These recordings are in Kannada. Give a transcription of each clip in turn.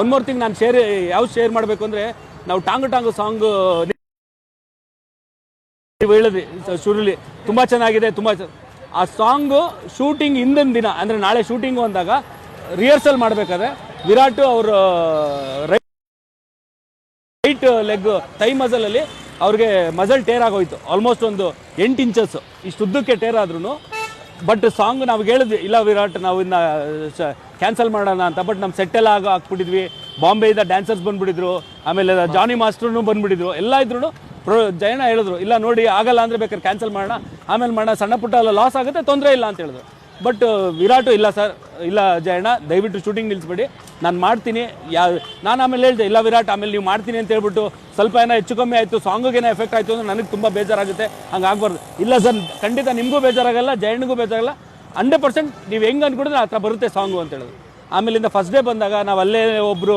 ಒನ್ ಮೋರ್ ಥಿಂಗ್ ನಾನು ಶೇರ್ ಯಾವ ಶೇರ್ ಮಾಡಬೇಕು ಅಂದರೆ ನಾವು ಟಾಂಗ್ ಟಾಂಗು ಸಾಂಗ್ ಹೇಳಿದ್ರಿ, ಶುರುಲಿ. ತುಂಬ ಚೆನ್ನಾಗಿದೆ, ತುಂಬ ಆ ಸಾಂಗು ಶೂಟಿಂಗ್ ಹಿಂದಿನ ದಿನ, ಅಂದರೆ ನಾಳೆ ಶೂಟಿಂಗು ಅಂದಾಗ ರಿಹರ್ಸಲ್ ಮಾಡಬೇಕಾದ್ರೆ ವಿರಾಟ್ ಅವರು ರೈಟ್ ಲೆಗ್ ಟೈ ಮಜಲಲ್ಲಿ ಅವ್ರಿಗೆ ಮಜಲ್ ಟೇರ್ ಆಗೋಯ್ತು. ಆಲ್ಮೋಸ್ಟ್ ಒಂದು ಎಂಟು ಇಂಚಸ್ ಇಷ್ಟು ಉದ್ದಕ್ಕೆ ಟೇರ್ ಆದ್ರೂ ಬಟ್ ಸಾಂಗ್ ನಾವು ಹೇಳಿದ್ವಿ, ಇಲ್ಲ ವಿರಾಟ್, ನಾವು ಇನ್ನು ಕ್ಯಾನ್ಸಲ್ ಮಾಡೋಣ ಅಂತ. ಬಟ್ ನಮ್ಮ ಸೆಟ್ ಎಲ್ಲ ಆಗ ಹಾಕ್ಬಿಟ್ಟಿದ್ವಿ. ಬಾಂಬೆಯಿಂದ ಡ್ಯಾನ್ಸರ್ಸ್ ಬಂದ್ಬಿಟ್ಟಿದ್ರು. ಆಮೇಲೆ ಜಾನಿ ಮಾಸ್ಟರ್ನು ಬಂದ್ಬಿಟ್ಟಿದ್ರು. ಎಲ್ಲ ಇದ್ರು ಪ್ರೊ, ಜಯಣ್ಣ ಹೇಳಿದ್ರು, ಇಲ್ಲ ನೋಡಿ, ಆಗಲ್ಲ ಅಂದರೆ ಬೇಕಾದ್ರೆ ಕ್ಯಾನ್ಸಲ್ ಮಾಡೋಣ. ಆಮೇಲೆ ಮಾಡೋಣ. ಸಣ್ಣ ಪುಟ್ಟ ಎಲ್ಲ ಲಾಸ್ ಆಗುತ್ತೆ, ತೊಂದರೆ ಇಲ್ಲ ಅಂತ ಹೇಳಿದ್ರು. ಬಟ್ ವಿರಾಟು ಇಲ್ಲ ಸರ್. ಇಲ್ಲ ಜಯಣ್ಣ, ದಯವಿಟ್ಟು ಶೂಟಿಂಗ್ ನಿಲ್ಲಿಸ್ಬೇಡಿ ನಾನು ಮಾಡ್ತೀನಿ. ಯಾ, ನಾನು ಆಮೇಲೆ ಹೇಳಿದೆ, ಇಲ್ಲ ವಿರಾಟ್, ಆಮೇಲೆ ನೀವು ಮಾಡ್ತೀನಿ ಅಂತ ಹೇಳ್ಬಿಟ್ಟು ಸ್ವಲ್ಪ ಏನೋ ಹೆಚ್ಚು ಕಮ್ಮಿ ಆಯಿತು ಸಾಂಗಿಗೇನೋ ಎಫೆಕ್ಟ್ ಆಯಿತು ಅಂದರೆ ನನಗೆ ತುಂಬ ಬೇಜಾರಾಗುತ್ತೆ. ಹಂಗೆ ಆಗಬಾರ್ದು. ಇಲ್ಲ ಸರ್, ಖಂಡಿತ ನಿಮಗೂ ಬೇಜಾರಾಗಲ್ಲ, ಜಯಣ್ಣಗೂ ಬೇಜಾರಾಗಲ್ಲ. ಹಂಡ್ರೆಡ್ ಪರ್ಸೆಂಟ್ ನೀವು ಹೆಂಗೆ ಅಂದ್ಕೊಂಡಿದ್ರೆ ಆ ಥರ ಬರುತ್ತೆ ಸಾಂಗು ಅಂತ ಹೇಳಿದ್ರು ಆಮೇಲಿಂದ ಫಸ್ಟ್ ಡೇ ಬಂದಾಗ ನಾವು ಅಲ್ಲೇ ಒಬ್ಬರು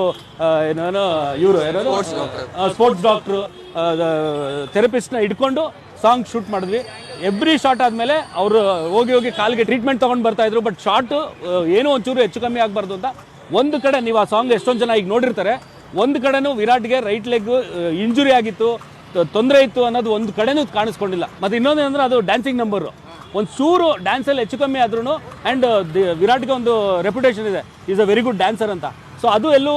ಏನೋ ಇವರು ಏನೋ ಸ್ಪೋರ್ಟ್ಸ್ ಡಾಕ್ಟ್ರು ಥೆರಪಿಸ್ಟ್ನ ಇಟ್ಕೊಂಡು ಸಾಂಗ್ ಶೂಟ್ ಮಾಡಿದ್ವಿ. ಎವ್ರಿ ಶಾಟ್ ಆದಮೇಲೆ ಅವರು ಹೋಗಿ ಹೋಗಿ ಕಾಲಿಗೆ ಟ್ರೀಟ್ಮೆಂಟ್ ತೊಗೊಂಡು ಬರ್ತಾ ಇದ್ರು. ಬಟ್ ಶಾರ್ಟ್ ಏನೋ ಒಂಚೂರು ಹೆಚ್ಚು ಕಮ್ಮಿ ಆಗಬಾರ್ದು ಅಂತ ಒಂದು ಕಡೆ ನೀವು ಆ ಸಾಂಗ್ ಎಷ್ಟೊಂದು ಜನ ಈಗ ನೋಡಿರ್ತಾರೆ ಒಂದು ಕಡೆನೂ ವಿರಾಟ್ಗೆ ರೈಟ್ ಲೆಗ್ ಇಂಜುರಿ ಆಗಿತ್ತು ತೊಂದರೆ ಇತ್ತು ಅನ್ನೋದು ಒಂದು ಕಡೆನೂ ಕಾಣಿಸ್ಕೊಂಡಿಲ್ಲ. ಮತ್ತು ಇನ್ನೊಂದು ಏನಂದ್ರೆ ಅದು ಡ್ಯಾನ್ಸಿಂಗ್ ನಂಬರು ಒಂದು ಚೂರು ಡ್ಯಾನ್ಸಲ್ಲಿ ಹೆಚ್ಚು ಕಮ್ಮಿ ಆದ್ರೂ ಆ್ಯಂಡ್ ವಿರಾಟ್ಗೆ ಒಂದು ರೆಪ್ಯುಟೇಷನ್ ಇದೆ. Is a very good dancer ಅಂತ. ಸೊ ಅದು ಎಲ್ಲೂ